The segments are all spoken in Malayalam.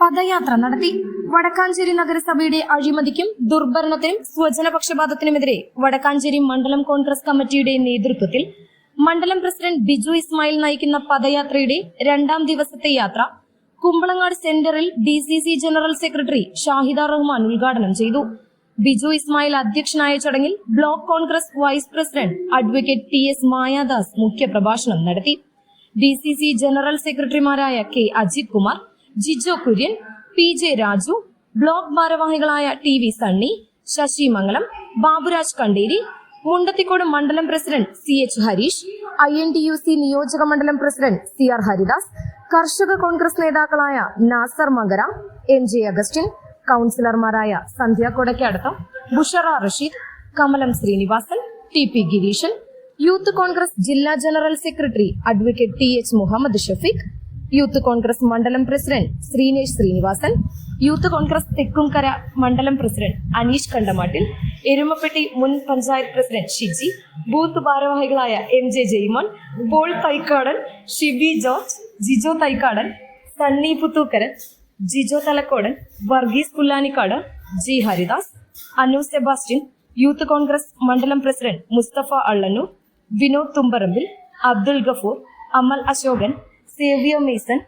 പദയാത്ര നടത്തി. വടക്കാഞ്ചേരി നഗരസഭയുടെ അഴിമതിക്കും ദുർഭരണത്തിനും സ്വജനപക്ഷപാതത്തിനുമെതിരെ വടക്കാഞ്ചേരി മണ്ഡലം കോൺഗ്രസ് കമ്മിറ്റിയുടെ നേതൃത്വത്തിൽ മണ്ഡലം പ്രസിഡന്റ് ബിജു ഇസ്മായിൽ നയിക്കുന്ന പദയാത്രയുടെ രണ്ടാം ദിവസത്തെ യാത്ര കുമ്പളങ്ങാട് സെന്ററിൽ D C C general secretary Shahida Rahman ഉദ്ഘാടനം ചെയ്തു. ബിജു ഇസ്മായിൽ അധ്യക്ഷനായ ചടങ്ങിൽ block Congress vice president advocate T S Mayadas മുഖ്യപ്രഭാഷണം നടത്തി. ഡി സി സി ജനറൽ സെക്രട്ടറിമാരായ K Ajith Kumar Jijo Kurian P J Raju block ഭാരവാഹികളായ ടി വി സണ്ണി ശശി മംഗളം ബാബുരാജ് കണ്ടേരി മുണ്ടത്തിക്കോട് മണ്ഡലം president C H Harish I N T U C നിയോജക മണ്ഡലം പ്രസിഡന്റ് സി ആർ ഹരിദാസ് കർഷക കോൺഗ്രസ് നേതാക്കളായ നാസർ മകര M J Augustine കൌൺസിലർമാരായ Sandhya Kodakkadatham Bushara Rasheed Kamalam Srinivasan T P Gireeshan youth Congress ജില്ലാ general secretary advocate T H Muhammad Shafeeq youth Congress മണ്ഡലം പ്രസിഡന്റ് ശ്രീനേഷ് ശ്രീനിവാസൻ യൂത്ത് കോൺഗ്രസ് തെക്കുംകര മണ്ഡലം പ്രസിഡന്റ് അനീഷ് കണ്ടമാട്ടിൽ എരുമപ്പെട്ടി മുൻ പഞ്ചായത്ത് പ്രസിഡന്റ് ഷിജി ബൂത്ത് ഭാരവാഹികളായ M J Jaimon Paul Thaikadan Shibi George Jijo Thaikadan Sunny Puthookkaran Jijo Thalakodan Varghese Pullanikkad G Haridas Anu Sebastian youth Congress മണ്ഡലം president Musthafa Allanoor Vinod Thumbarambil Abdul Gafoor Amal Ashokan Savio Mason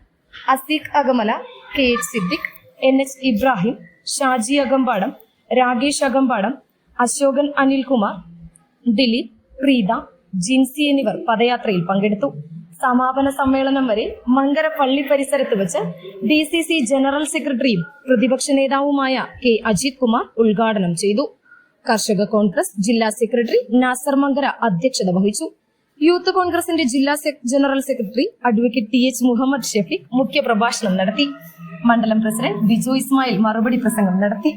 Aseeq Agamala K H Siddique N H Ibrahim Shaji Akampadam Rakesh Akampadam Ashokan Anilkumar Dileep Preetha Jincy എന്നിവർ പദയാത്രയിൽ പങ്കെടുത്തു. സമാപന സമ്മേളനം വരെ മങ്കര പള്ളി പരിസരത്ത് വെച്ച് ഡി സി സി ജനറൽ സെക്രട്ടറിയും പ്രതിപക്ഷ നേതാവുമായ കെ അജിത് കുമാർ ഉദ്ഘാടനം ചെയ്തു. കർഷക കോൺഗ്രസ് ജില്ലാ സെക്രട്ടറി നാസർ മങ്കര അധ്യക്ഷത വഹിച്ചു. യൂത്ത് കോൺഗ്രസിന്റെ ജില്ലാ general secretary advocate T H Muhammad Shefeeq മുഖ്യപ്രഭാഷണം നടത്തി. മണ്ഡലം പ്രസിഡന്റ് ബിജു ഇസ്മായിൽ മറുപടി പ്രസംഗം നടത്തി.